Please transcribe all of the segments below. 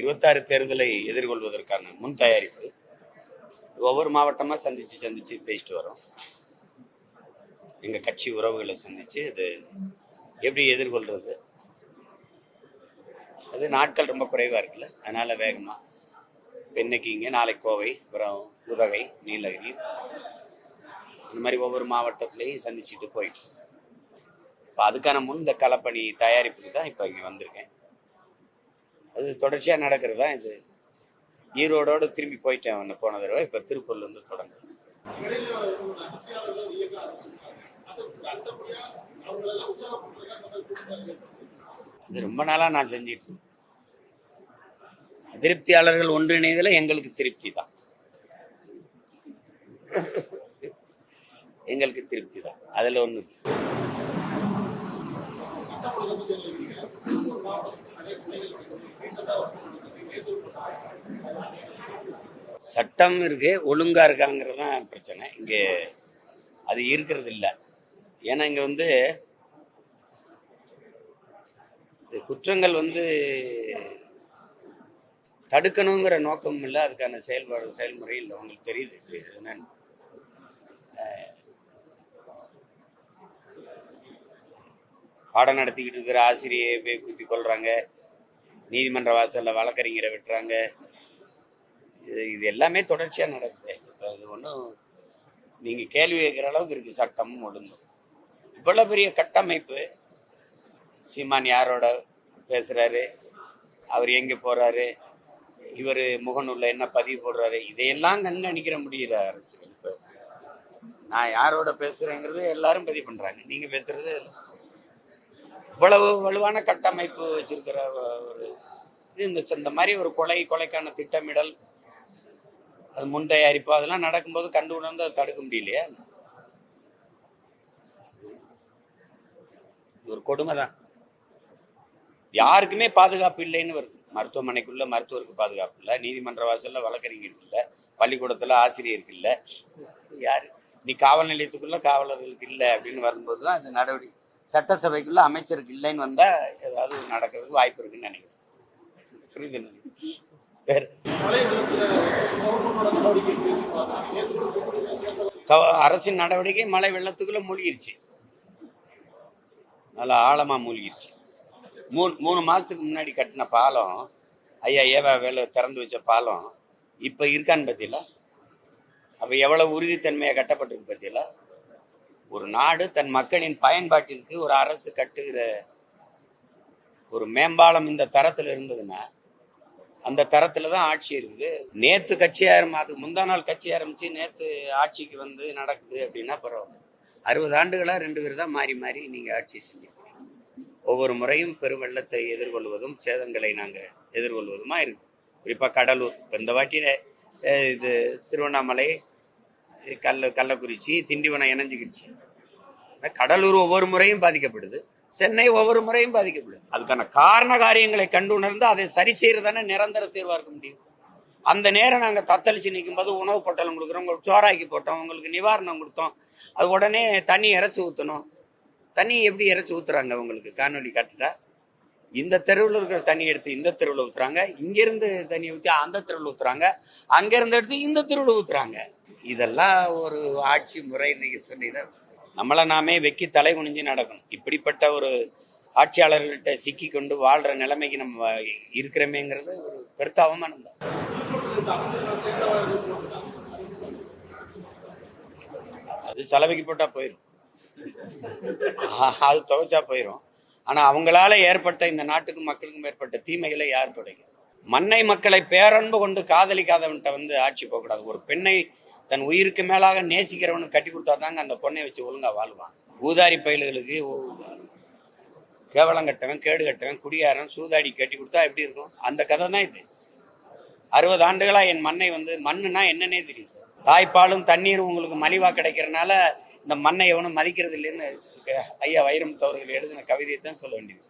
இருபத்தாறு தேர்தலை எதிர்கொள்வதற்கான முன் தயாரிப்பு. ஒவ்வொரு மாவட்டமாக சந்தித்து சந்தித்து பேசிட்டு வரோம். எங்கள் கட்சி உறவுகளை சந்தித்து இது எப்படி எதிர்கொள்வது அது நாட்கள் ரொம்ப குறைவாக இருக்குல்ல. அதனால் வேகமாக இப்ப இன்னைக்கு இங்கே நாளைக்கு கோவை அப்புறம் உதகை நீலகிரி இந்த மாதிரி ஒவ்வொரு மாவட்டத்துலேயும் சந்திச்சுட்டு போயிட்டு. இப்போ அதுக்கான முன் இந்த களப்பணி தயாரிப்புக்கு தான் இப்போ இங்கே வந்திருக்கேன். அது தொடர்ச்சியாக நடக்கிறது தான் இது? ஈரோடோடு திரும்பி போயிட்டேன் ஒன்று போன தடவை. இப்போ திருப்பூர்ல இருந்து தொடங்க அது ரொம்ப நாளாக நான் செஞ்சிட்டு திருப்தியாளர்கள் அதிருப்தியாளர்கள் ஒன்றிணைதல எங்களுக்கு திருப்தி தான் எங்களுக்கு திருப்தி தான் அதில் ஒன்று சட்டம் இருக்கு ஒழுங்கா இருக்காங்கிறது தான் பிரச்சனை. இங்கே அது இருக்கிறது இல்லை ஏன்னா இங்கே வந்து குற்றங்கள் வந்து தடுக்கணுங்கிற நோக்கம் இல்லை. அதுக்கான செயல்பாடு செயல்முறை இல்லை. உங்களுக்கு தெரியுது என்னன்னு. பாடம் நடத்திக்கிட்டு இருக்கிற ஆசிரியை போய் குத்தி கொள்றாங்க நீதிமன்ற வாசலில் வழக்கறிஞரை விட்டுறாங்க. இது இது எல்லாமே தொடர்ச்சியாக நடக்குது. இப்போ அது ஒன்றும் நீங்கள் கேள்வி கேட்குற அளவுக்கு இருக்குது சட்டமும் ஒழுங்கும் இவ்வளோ பெரிய கட்டமைப்பு சீமான் யாரோட பேசுகிறாரு அவர் எங்கே போகிறாரு இவர் முகநூல்ல என்ன பதிவு போடுறாரு இதையெல்லாம் கண்காணிக்கிற முடியல அரசு. இப்போ நான் யாரோட பேசுறேங்கிறது எல்லாரும் பதிவு பண்றாங்க. நீங்க பேசுறது இவ்வளவு வலுவான கட்டமைப்பு வச்சிருக்கிற ஒரு இது இந்த இந்த மாதிரி ஒரு கொலை கொலைக்கான திட்டமிடல் அது முன் தயாரிப்பு அதெல்லாம் நடக்கும்போது கண்டு உணர்ந்து அதை தடுக்க முடியலையா? ஒரு கொடுமை தான். யாருக்குமே பாதுகாப்பு இல்லைன்னு வருது. மருத்துவமனைக்குள்ள மருத்துவருக்கு பாதுகாப்பு இல்லை நீதிமன்ற வாசல்ல வழக்கறிஞருக்கு இல்லை பள்ளிக்கூடத்துல ஆசிரியருக்கு இல்லை. யாரு? நீ காவல் நிலையத்துக்குள்ள காவலர்களுக்கு இல்லை அப்படின்னு வரும்போது தான் இந்த நடவடிக்கை. சட்டசபைக்குள்ள அமைச்சருக்கு இல்லைன்னு வந்தா ஏதாவது நடக்கிறதுக்கு வாய்ப்பு இருக்குன்னு நினைக்கிறேன். புரியுது பேர் அரசின் நடவடிக்கை மழை வெள்ளத்துக்குள்ள மூழ்கிருச்சு. நல்லா ஆழமா மூழ்கிருச்சு. மூணு மூணு மாசத்துக்கு முன்னாடி கட்டின பாலம் ஐயா ஏவா வேலை திறந்து வச்ச பாலம் இப்ப இருக்கான்னு பார்த்தீங்களா அப்ப எவ்வளவு உறுதித்தன்மையா கட்டப்பட்டிருக்கு பார்த்தீங்களா ஒரு நாடு தன் மக்களின் பயன்பாட்டிற்கு ஒரு அரசு கட்டுகிற ஒரு மேம்பாலம் இந்த தரத்தில் இருந்ததுன்னா அந்த தரத்துல தான் ஆட்சி இருக்குது. நேத்து கட்சி ஆரம்ப அதுக்கு முந்தா நாள் கட்சி ஆரம்பிச்சு நேத்து ஆட்சிக்கு வந்து நடக்குது அப்படின்னா பரவாயில்ல. அறுபது ஆண்டுகளா ரெண்டு பேர் தான் மாறி மாறி நீங்க ஆட்சி செஞ்சிருக்கீங்க. ஒவ்வொரு முறையும் பெருவெள்ளத்தை எதிர்கொள்வதும் சேதங்களை நாங்க எதிர்கொள்வதுமா இருக்கு. குறிப்பா கடலூர் இந்த வாட்டி இது திருவண்ணாமலை கல்ல கள்ளக்குறிச்சி திண்டிவனம் இணைஞ்சுக்கிருச்சு. கடலூர் ஒவ்வொரு முறையும் பாதிக்கப்படுது. சென்னை ஒவ்வொரு முறையும் பாதிக்கப்படும். அதுக்கான காரண காரியங்களை கண்டு உணர்ந்து அதை சரி செய்யறதானே நிரந்தர தீர்வா இருக்க முடியும். அந்த நேரம் நாங்கள் தத்தளிச்சு நிற்கும் போது உணவு பொட்டலம் கொடுக்குறோம் உங்களுக்கு சோறாக்கி போட்டோம் உங்களுக்கு நிவாரணம் கொடுத்தோம். அது உடனே தண்ணி இறைச்சி ஊற்றணும் தண்ணி எப்படி இறைச்சி ஊத்துறாங்க உங்களுக்கு? காணொலி காட்டுட்டா இந்த தெருவில் இருக்கிற தண்ணி எடுத்து இந்த தெருவில் ஊற்றுறாங்க இங்கிருந்து தண்ணி ஊற்றி அந்த தெருவில் ஊற்றுறாங்க அங்கிருந்து எடுத்து இந்த தெருவில் ஊற்றுறாங்க இதெல்லாம் ஒரு ஆட்சி முறை இன்னைக்கு சொன்னீங்கன்னா நம்மளை நாமே வெக்கி தலை குனிஞ்சு நடக்கணும். இப்படிப்பட்ட ஒரு ஆட்சியாளர்கள்ட்ட சிக்கி கொண்டு வாழ்ற நிலைமைக்கு நம்ம இருக்கிறோமேங்கிறது ஒரு பெருத்த அவமானம் தான் அது செலவைக்கு போட்டா போயிடும் அது துவைச்சா போயிடும் ஆனா அவங்களால ஏற்பட்ட இந்த நாட்டுக்கும் மக்களுக்கும் ஏற்பட்ட தீமைகளை யார் துடைக்கும் மண்ணை மக்களை பேரன்பு கொண்டு காதலிக்காதவன்கிட்ட வந்து ஆட்சி போகக்கூடாது. ஒரு பெண்ணை தன் உயிருக்கு மேலாக நேசிக்கிறவனுக்கு கட்டி கொடுத்தாதாங்க அந்த பொண்ணை வச்சு ஒழுங்காக வாழ்வான். ஊதாரி பயில்களுக்கு கேவலம் கட்டவன் கேடு கட்டவன் குடியாரன் சூதாடி கட்டி கொடுத்தா எப்படி இருக்கும்? அந்த கதை தான் இது. அறுபது ஆண்டுகளா என் மண்ணை வந்து மண்ணுனா என்னன்னே தெரியும். தாய்ப்பாலும் தண்ணீரும் உங்களுக்கு மலிவாக கிடைக்கிறனால இந்த மண்ணை எவனும் மதிக்கிறது இல்லைன்னு ஐயா வைரமுத்து அவர்கள் எழுதின கவிதையை தான் சொல்ல வேண்டியது.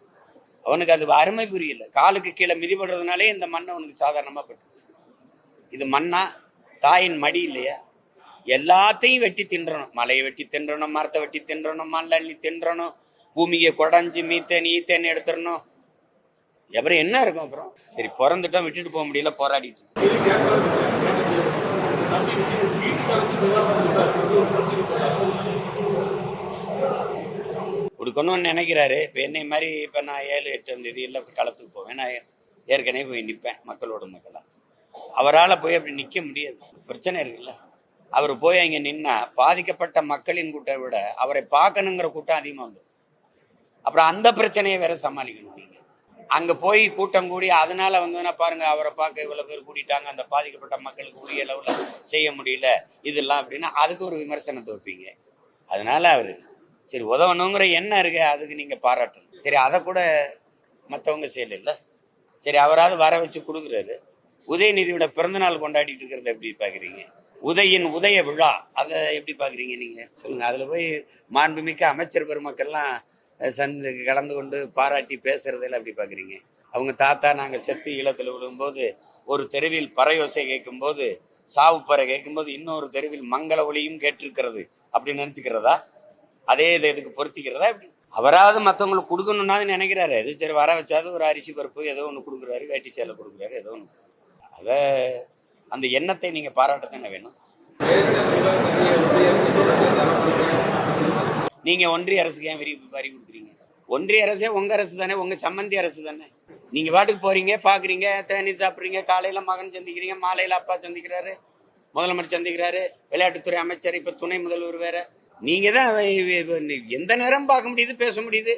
அவனுக்கு அது அருமை புரியல. காலுக்கு கீழே மிதிபடுறதுனாலே இந்த மண்ணை அவனுக்கு சாதாரணமாக பட்டுச்சு. இது மண்ணா? தாயின் மடி இல்லையா? எல்லாத்தையும் வெட்டி தின்றணும். மலையை வெட்டி தின்றணும் மரத்தை வெட்டி தின்றணும் மண் அள்ளி தின்றணும் பூமியை குடஞ்சு மீத்தேன் ஈத்தேன் எடுத்துடணும். அப்புறம் என்ன இருக்கும் அப்புறம்? சரி பிறந்துட்டோம் விட்டுட்டு போக முடியல போராடிட்டு கொடுக்கணும்னு நினைக்கிறாரு. இப்போ என்னை மாதிரி இப்போ நான் ஏழு எட்டாம் தேதி இல்லை களத்துக்கு போவேன். நான் ஏற்கனவே போய் நிற்பேன் மக்களோட மக்களா. அவரால் போய் அப்படி நிற்க முடியாது. பிரச்சனை இருக்குல்ல. அவர் போய் அங்கே நின்னா பாதிக்கப்பட்ட மக்களின் கூட்டம் விட அவரை பார்க்கணுங்கிற கூட்டம் அதிகமாக வந்துடும் அப்புறம் அந்த பிரச்சனையை வேற சமாளிக்கணும் நீங்கள் அங்க போய் கூட்டம் கூடி அதனால வந்ததுன்னா பாருங்க அவரை பார்க்க இவ்வளவு பேர் கூட்டிட்டாங்க அந்த பாதிக்கப்பட்ட மக்களுக்கு உரிய அளவில் செய்ய முடியல இதெல்லாம் அப்படின்னா அதுக்கு ஒரு விமர்சனத்தை வைப்பீங்க. அதனால அவரு சரி உதவணுங்கிற எண்ணம் இருக்கு அதுக்கு நீங்க பாராட்டணும். சரி அதை கூட மற்றவங்க செய்யல சரி அவராவது வர வச்சு கொடுக்குறாரு. உதயநிதியோட பிறந்தநாள் கொண்டாடிட்டு இருக்கிறத எப்படி பார்க்குறீங்க உதயின் உதய விழா. அதை எப்படி பாக்குறீங்க நீங்க? சொல்லுங்க. அதுல போய் மாண்புமிக்க அமைச்சர் பெருமக்கள்லாம் சந்து கலந்து கொண்டு பாராட்டி பேசுறதெல்லாம் எப்படி பாக்குறீங்க அவங்க தாத்தா நாங்க செத்து ஈழத்தில் விழும்போது ஒரு தெருவில் பறையோசை கேட்கும்போது சாவு பறை கேட்கும்போது இன்னொரு தெருவில் மங்கள ஒளியும் கேட்டிருக்கிறது. அப்படி நினைச்சுக்கிறதா? அதே இதை இதுக்கு பொருத்திக்கிறதா? இப்படி அவராவது மற்றவங்களுக்கு கொடுக்கணும்னாது நினைக்கிறாரு. எது சரி வர வச்சாவது ஒரு அரிசி பருப்பு ஏதோ ஒன்று கொடுக்குறாரு வேட்டி சேலை கொடுக்குறாரு ஏதோ ஒன்று அதை அந்த எண்ணத்தை நீங்க பாராட்டத்தானே வேணும்? நீங்க ஒன்றிய அரசுக்கு ஏன் விரி வரி கொடுக்குறீங்க? ஒன்றிய அரசே உங்க அரசு தானே உங்க சம்மந்தி அரசு தானே. நீங்க பாட்டுக்கு போறீங்க பாக்குறீங்க தேநீர் சாப்பிடுறீங்க காலையில மகன் சந்திக்கிறீங்க மாலையில அப்பா சந்திக்கிறாரு முதலமைச்சர் சந்திக்கிறாரு விளையாட்டுத்துறை அமைச்சர் இப்ப துணை முதல்வர் வேற. நீங்க தான் எந்த நேரம் பார்க்க முடியுது பேச முடியுது?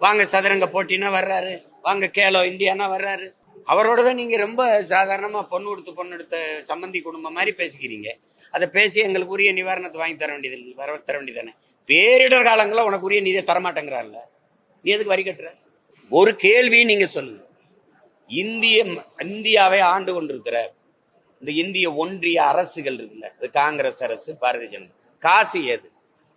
வாங்க சதுரங்க போட்டினா வர்றாரு வாங்க கேலோ இந்தியானா வர்றாரு. அவரோட தான் நீங்க ரொம்ப சாதாரணமா பொண்ணு கொடுத்து பொண்ணு எடுத்த சம்மந்தி குடும்பம் மாதிரி பேசிக்கிறீங்க. அதை பேசி எங்களுக்கு உரிய நிவாரணத்தை வாங்கி தர வேண்டியது வர தர வேண்டியதானே பேரிடர் காலங்களில் உனக்கு உரிய நிதியை தரமாட்டேங்கிறான்ல நீ எதுக்கு வரி கட்டுற? ஒரு கேள்வி நீங்க சொல்லுங்க. இந்திய இந்தியாவை ஆண்டு கொண்டிருக்கிற இந்த இந்திய ஒன்றிய அரசுகள் இருக்குல்ல இது காங்கிரஸ் அரசு பாரதிய ஜனதா. காசு ஏது?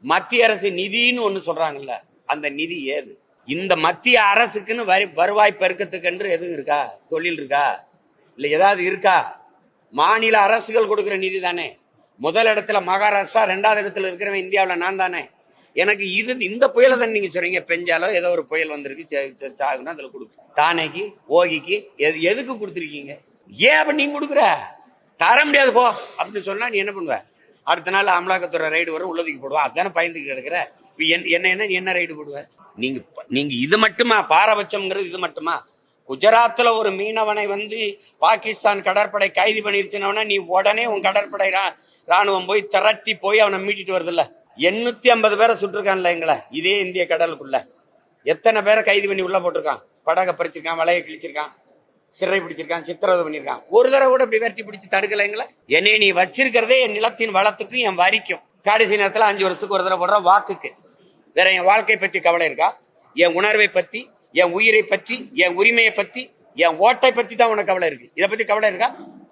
மத்திய அரசு நிதின்னு ஒன்று சொல்றாங்கல்ல அந்த நிதி ஏது? இந்த மத்திய அரசுக்குன்னு வரி வருவாய் பெருக்கத்துக்கென்று எதுவும் இருக்கா? தொழில் இருக்கா? இல்லை ஏதாவது இருக்கா? மாநில அரசுகள் கொடுக்குற நிதி தானே. முதல் இடத்துல மகாராஷ்டிரா ரெண்டாவது இடத்துல இருக்கிறவன் இந்தியாவில் நான் தானே. எனக்கு இது இந்த புயலை தான் நீங்கள் சொல்றீங்க. பெஞ்சாலோ ஏதோ ஒரு புயல் வந்திருக்கு சே- சாகுனா அதில் கொடுக்கு தானேக்கு ஓகிக்கு எது எதுக்கு கொடுத்துருக்கீங்க? ஏன் அப்போ நீங்கள் கொடுக்குற? தர முடியாது போ. அப்படின்னு சொன்னால் நீ என்ன பண்ணுவ? அடுத்த நாள் அமலாக்கத்துறை ரைடு வரும் உள்ளதுக்கு போடுவா. அதுதானே பயந்துக்கிட்டு இருக்கிற என்- என்ன என்ன நீ என்ன ரைடு போடுவ? நீங்க நீங்க இது மட்டுமா? பாரபட்சம்ங்கிறது இது மட்டுமா? குஜராத்தில் ஒரு மீனவனை வந்து பாகிஸ்தான் கடற்படை கைது பண்ணிருச்சுனவனா நீ உடனே உன் கடற்படை ராணுவம் போய் திரட்டி போய் அவனை மீட்டிட்டு வருதுல்ல? எண்ணூத்தி ஐம்பது பேரை சுட்டிருக்கான்ல எங்களை. இதே இந்திய கடலுக்குள்ள. எத்தனை பேரை கைது பண்ணி உள்ள போட்டிருக்கான்? படகை பறிச்சிருக்கான் வலையை கிழிச்சிருக்கான் சிறை பிடிச்சிருக்கான் சித்திரவதை பண்ணியிருக்கான் ஒரு தடவை கூட இப்படி வெட்டி பிடிச்சி தடுக்கல எங்களை? என்னை நீ வச்சிருக்கிறதே என் நிலத்தின் வளத்துக்கும் என் வரிக்கும். கடைசி நேரத்தில் அஞ்சு வருஷத்துக்கு ஒரு தடவை போடுற வாக்குக்கு. வேற என் வாழ்க்கை பத்தி கவலை இருக்கா? என் உணர்வை பத்தி என் உயிரை பற்றி என் உரிமையை பத்தி என் ஓட்டை பத்தி தான் உனக்கு கவலை இருக்கு. இதை பத்தி கவலை இருக்கா?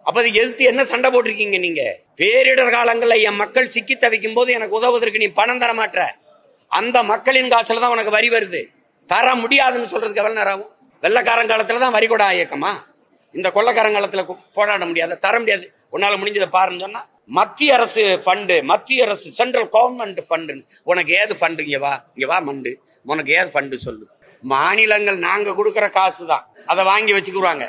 அப்ப அது எதிர்த்து என்ன சண்டை போட்டிருக்கீங்க நீங்க? பேரிடர் காலங்களில் என் மக்கள் சிக்கி தவிக்கும் போது எனக்கு உதவுவதற்கு நீ பணம் தர மாட்ட அந்த மக்களின் காசுல தான் உனக்கு வரி வருது. தர முடியாதுன்னு சொல்றதுக்கு எவ்வளவு நேரம் ஆகும்? வெள்ளக்காரன் காலத்துல தான் வரி கூட இயக்கமா இந்த கொள்ளக்காரன் காலத்துல போராட முடியாது தர முடியாது. உன்னால முடிஞ்சதை பாருன்னு சொன்னா மத்திய அரசு ஃபண்டு மத்திய அரசு சென்ட்ரல் கவர்மெண்ட் ஃபண்டு உனக்கு ஏது ஃபண்டு இங்கே வா இங்கே வா மண்டு. உனக்கு ஏது ஃபண்டு சொல்லு. மாநிலங்கள் நாங்க கொடுக்குற காசு தான் அதை வாங்கி வச்சுக்குவாங்க.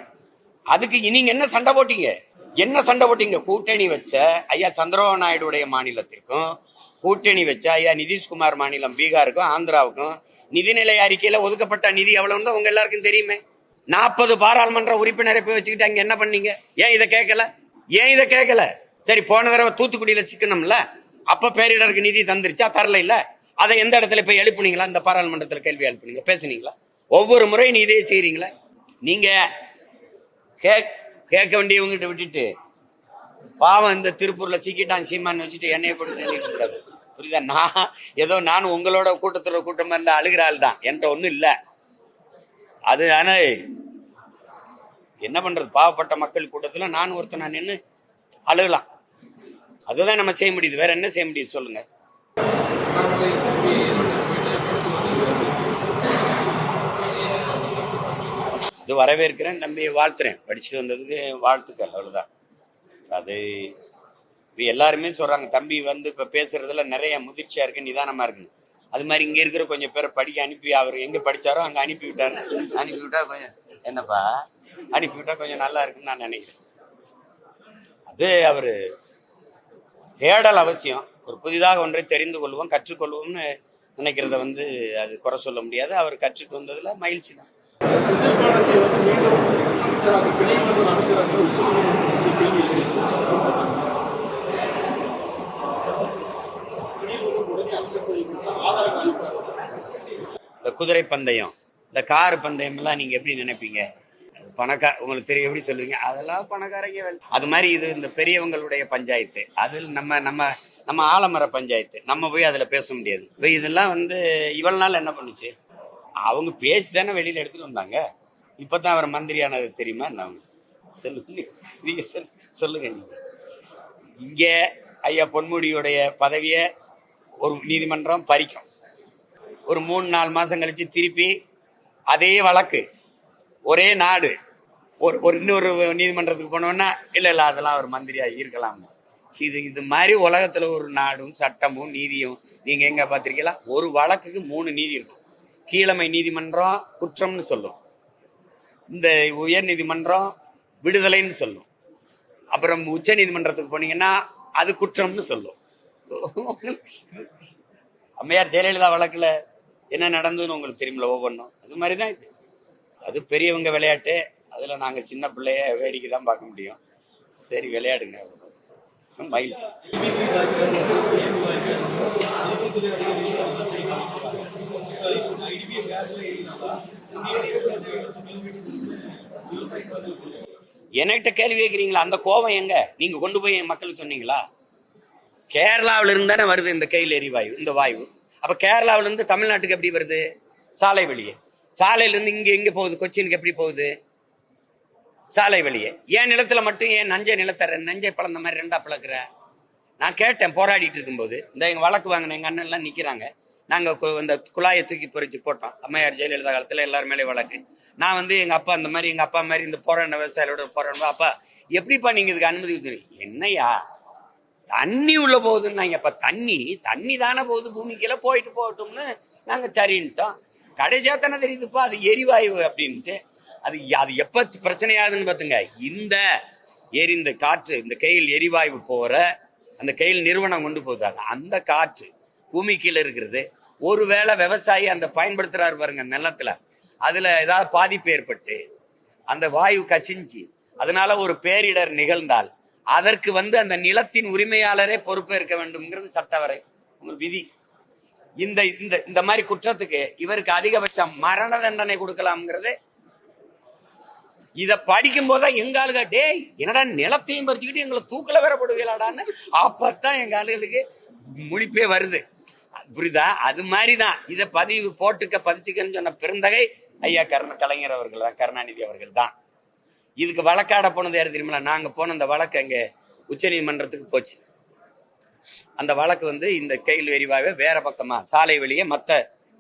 அதுக்கு நீங்க என்ன சண்டை போட்டீங்க? என்ன சண்டை போட்டீங்க? கூட்டணி வச்ச ஐயா சந்திரபாபு நாயுடுடைய மாநிலத்திற்கும் கூட்டணி வச்ச ஐயா நிதிஷ்குமார் மாநிலம் பீகாருக்கும் ஆந்திராவுக்கும் நிதிநிலை அறிக்கையில ஒதுக்கப்பட்ட நிதி எவ்வளவுன்னு உங்க எல்லாருக்கும் தெரியுமே. நாற்பது பாராளுமன்ற உறுப்பினரை போய் வச்சுக்கிட்டாங்க என்ன பண்ணீங்க? ஏன் இதை கேட்கல? ஏன் இதை கேட்கல? சரி போன தடவை தூத்துக்குடியில சிக்கணும்ல அப்ப பேரிடருக்கு நிதி தந்துருச்சா? தரல இல்ல. அதை எந்த இடத்துல போய் எழுப்புனீங்களா? இந்த பாராளுமன்றத்தில் கேள்வி எழுப்புனீங்க. பேசுனீங்களா? ஒவ்வொரு முறையும் நீ இதே செய்யறீங்களா நீங்க கேக் கேட்க வேண்டியவங்கிட்ட விட்டுட்டு பாவம் இந்த திருப்பூர்ல சிக்கிட்டான் சீமான்னு வச்சுட்டு என்னைய போட்டு தள்ளிட்டு கூடாது புரியுதா? நான் ஏதோ நான் உங்களோட கூட்டத்தில் கூட்டமா இருந்தா அழுகிற ஆள் தான். என்கிட்ட ஒண்ணும் இல்லை. அது ஆனா என்ன பண்றது? பாவப்பட்ட மக்கள் கூட்டத்துல நான் ஒருத்தன் நின்று அழுகலாம். அதுதான் நம்ம செய்ய முடியுது. வேற என்ன செய்ய முடியுது சொல்லுங்க. இது வரவேற்கிறேன் தம்பியை வாழ்த்துறேன். படிச்சுட்டு வந்ததுக்கு வாழ்த்துக்கள் அவ்வளவுதான். அது இப்போ எல்லாருமே சொல்றாங்க தம்பி வந்து இப்போ பேசுறதுல நிறைய முதிர்ச்சியா இருக்கு நிதானமா இருக்குன்னு. அது மாதிரி இங்க இருக்கிற கொஞ்சம் பேரை படிக்க அனுப்பி அவர் எங்க படிச்சாரோ அங்க அனுப்பி விட்டாரு. அனுப்பி விட்டா கொஞ்சம் என்னப்பா? அனுப்பி விட்டா கொஞ்சம் நல்லா இருக்குன்னு நான் நினைக்கிறேன். அது அவரு தேடல் அவசியம். ஒரு புதிதாக ஒன்றை தெரிந்து கொள்வோம் கற்றுக்கொள்வோம்னு நினைக்கிறத வந்து அது குறை சொல்ல முடியாது. அவர் கற்றுக்கு வந்ததுல மகிழ்ச்சி தான். இந்த குதிரை பந்தயம் இந்த கார் பந்தயம் எல்லாம் நீங்க எப்படி நினைப்பீங்க? பணக்கா உங்களுக்கு தெரியும் எப்படி சொல்லுவீங்க? அதெல்லாம் பணக்காரங்க அது மாதிரி இது இந்த பெரியவங்களுடைய பஞ்சாயத்து. அதில் நம்ம நம்ம நம்ம ஆலமர பஞ்சாயத்து. நம்ம போய் அதில் பேச முடியாது. இப்போ இதெல்லாம் வந்து இவ்வளோ நாள் என்ன பண்ணுச்சு? அவங்க பேசி தானே வெளியில் எடுத்துகிட்டு வந்தாங்க. இப்போ தான் அவர் மந்திரியானது தெரியுமா? என்ன சொல்லுங்க. நீங்க சொல்- சொல்லுங்க நீங்க. ஐயா பொன்முடியுடைய பதவியை ஒரு நீதிமன்றம் பறிக்கும். ஒரு மூணு நாலு மாதம் கழித்து திருப்பி அதே வழக்கு. ஒரே நாடு. ஒரு ஒரு இன்னொரு நீதிமன்றத்துக்கு போனோம்னா இல்லை இல்லை அதெல்லாம் ஒரு மந்திரியாக இருக்கலாம். இது இது மாதிரி உலகத்தில் ஒரு நாடும் சட்டமும் நீதியும் நீங்கள் எங்கே பார்த்துருக்கீங்களா? ஒரு வழக்குக்கு மூணு நீதி இருக்கும். கீழமை நீதிமன்றம் குற்றம்னு சொல்லும். இந்த உயர் நீதிமன்றம் விடுதலைன்னு சொல்லும். அப்புறம் உச்ச நீதிமன்றத்துக்கு போனீங்கன்னா அது குற்றம்னு சொல்லும். அம்மையார் ஜெயலலிதா வழக்குல என்ன நடந்ததுன்னு உங்களுக்கு தெரியுமில்ல ஒவ்வொன்றும். அது மாதிரி தான் இது. அது பெரியவங்க விளையாட்டு. அதில் நாங்கள் சின்ன பிள்ளைய வேடிக்கை தான் பார்க்க முடியும். சரி விளையாடுங்க. மகிழ்ச்சி என்கிட்ட கேள்வி கேட்குறீங்களா அந்த கோபம் எங்க? நீங்க கொண்டு போய் என் மக்களுக்கு சொன்னீங்களா? கேரளாவில இருந்தானே வருது இந்த கையில் எரிவாயு இந்த வாயு. அப்ப கேரளாவில இருந்து தமிழ்நாட்டுக்கு எப்படி வருது? சாலை வழியே. சாலையிலேருந்து இங்கே இங்க எங்க போகுது. கொச்சினுக்கு எப்படி போகுது? சாலை வழியே ஏன் நிலத்துல மட்டும் ஏன் நஞ்சை நிலத்தர நஞ்சை பழந்த மாதிரி ரெண்டா பிளக்குற? நான் கேட்டேன் போராடிட்டு இருக்கும்போது. இந்த எங்க வழக்கு வாங்கின எங்க அண்ணன் எல்லாம் நிக்கிறாங்க. நாங்க கு- இந்த குழாயை தூக்கி பொறிச்சு போட்டோம். அம்மையார் ஜெயலலிதா காலத்துல எல்லாரும் மேலே வழக்கு. நான் வந்து எங்க அப்பா இந்த மாதிரி எங்க அப்பா மாதிரி இந்த போராடின விவசாயியோட போராடின அப்பா எப்படிப்பா நீங்க இதுக்கு அனுமதி கொடுத்துருங்க என்னையா? தண்ணி உள்ள போகுதுன்னாங்க. அப்ப தண்ணி தண்ணி தானே போகுது. பூமிக்கெல்லாம் போயிட்டு போகட்டும்னு நாங்க சரின்ட்டோம். கடைசியா தானே தெரியுதுப்பா அது எரிவாயு அப்படின்ட்டு. அது அது எப்ப பிரச்சனையாகுதுன்னு பார்த்துங்க இந்த எரிந்த காற்று இந்த கையில் எரிவாயு போற அந்த கையில் நிறுவனம் கொண்டு போதாங்க அந்த காற்று பூமி கீழே இருக்கிறது. ஒருவேளை விவசாயி அந்த பயன்படுத்துறாரு பாருங்க நிலத்துல. அதுல ஏதாவது பாதிப்பு ஏற்பட்டு அந்த வாயு கசிஞ்சு அதனால ஒரு பேரிடர் நிகழ்ந்தால் அதற்கு வந்து அந்த நிலத்தின் உரிமையாளரே பொறுப்பேற்க வேண்டும்ங்கிறது சட்டவரை ஒரு விதி. இந்த இந்த இந்த மாதிரி குற்றத்துக்கு இவருக்கு அதிகபட்சம் மரண தண்டனை கொடுக்கலாம்ங்கிறது இத படிக்கும் போதுதான் எங்க ஆளுங்க டேய் என்னடா நிலத்தையும் பறிச்சுக்கிட்டு எங்களை தூக்கல வேற போடுவீங்களாடான்னு? அப்பதான் எங்க ஆளுகளுக்கு முழிப்பே வருது. புரியுதா? அது மாதிரிதான். இதை பதிவு போட்டுக்க பதிச்சுக்கன்னு சொன்ன பெருந்தகை ஐயா கருண கலைஞர் அவர்கள் தான் கருணாநிதி அவர்கள் தான். இதுக்கு வழக்காட போனது யார் தெரியுமா நாங்க போன அந்த வழக்கு அங்கே உச்ச நீதிமன்றத்துக்கு போச்சு. அந்த வழக்கு வந்து இந்த கையில் எரிவாயவை வேற பக்கமா சாலை வெளியே மற்ற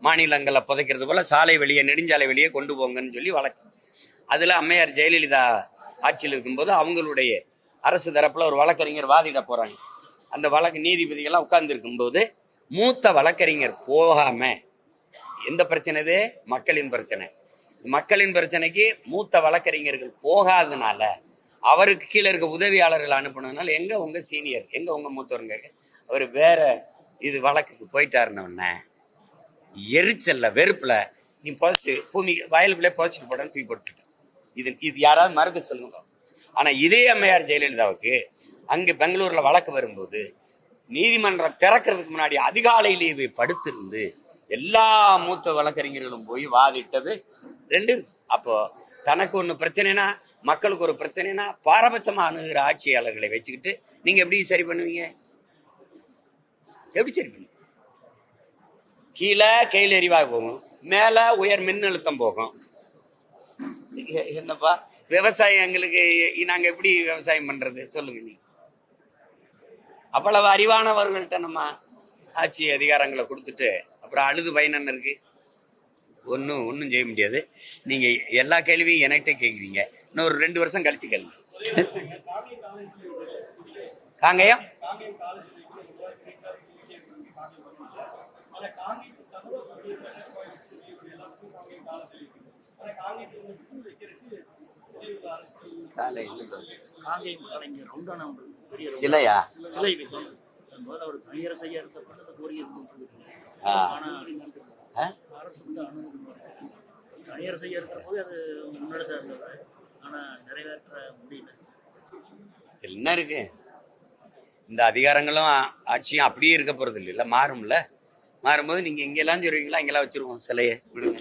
மாநிலங்களை புதைக்கிறது போல சாலை வெளியே நெடுஞ்சாலை வெளியே கொண்டு போங்கன்னு சொல்லி வழக்கு. அதில் அம்மையார் ஜெயலலிதா ஆட்சியில் இருக்கும்போது அவங்களுடைய அரசு தரப்பில் ஒரு வழக்கறிஞர் வாதிட போகிறாங்க அந்த வழக்கு நீதிபதிகள்லாம் உட்கார்ந்து போது மூத்த வழக்கறிஞர் போகாம எந்த பிரச்சனை இது? மக்களின் பிரச்சனை. மக்களின் பிரச்சனைக்கு மூத்த வழக்கறிஞர்கள் போகாதனால அவருக்கு கீழே இருக்க உதவியாளர்கள் அனுப்புனதுனால எங்கே உங்கள் சீனியர் எங்கே உங்கள் மூத்தவருங்க? அவர் வேற இது வழக்குக்கு போயிட்டாருன்னு எரிச்சல்ல வெறுப்பில் நீ புதைச்சி பூமி வயலுக்குள்ளே புதைச்சிட்டு போடன்னு தூக்கி போட்டுட்டேன் இது இது யாராவது மறுக்க சொல்லுங்க. ஆனா இதே அம்மையார் ஜெயலலிதாவுக்கு அங்கு பெங்களூர்ல வழக்கு வரும்போது நீதிமன்றம் திறக்கிறதுக்கு முன்னாடி அதிகாலையிலே போய் படுத்திருந்து எல்லா மூத்த வழக்கறிஞர்களும் போய் வாதிட்டது ரெண்டு. அப்போ தனக்கு ஒன்று பிரச்சனைனா மக்களுக்கு ஒரு பிரச்சனைனா பாரபட்சமாக அணுகிற ஆட்சியாளர்களை வச்சுக்கிட்டு நீங்க எப்படி சரி பண்ணுவீங்க? எப்படி சரி பண்ணுவீங்க? கீழே கையில் எரிவாக போகும். மேலே உயர் மின்னழுத்தம் போகும். என்னப்பா? விவசாயம் எங்களுக்கு நாங்க எப்படி விவசாயம் பண்றது? சொல்லுங்க நீ. அவ்வளவு அறிவானவர்கள்ட்ட நம்ம ஆட்சி அதிகாரங்களை கொடுத்துட்டு அப்புறம் அழுது பயன் இருக்கு? ஒன்றும் ஒன்றும் செய்ய முடியாது. நீங்க எல்லா கேள்வியும் என்கிட்ட கேட்குறீங்க இன்னும் ஒரு ரெண்டு வருஷம் கழிச்சு கேள்வி காங்கயம்? அதை காண்பித்து காலை இல்ல. காங்கேயம் கலைஞர் ரவுண்டான. சிலையா? சிலை வைக்கணும் முதல்ல ஒரு இருந்த இருந்துட்டு. ஆனா ஆ? அரசு வந்து அனுமதி மறுக்குது. தனியார் செய்ய இருக்கிற போது அது முன்னெடுத்தா இருந்தது ஆனா நிறைவேற்ற முடியல. என்ன இருக்கு? இந்த அதிகாரங்களும் ஆட்சியும் அப்படியே இருக்க போறது இல்லைல்ல மாறும்ல. மாறும்போது நீங்க இங்கெல்லாம் சொல்றீங்களா இங்கெல்லாம் வச்சிருவோம் சிலையை. விடுங்க.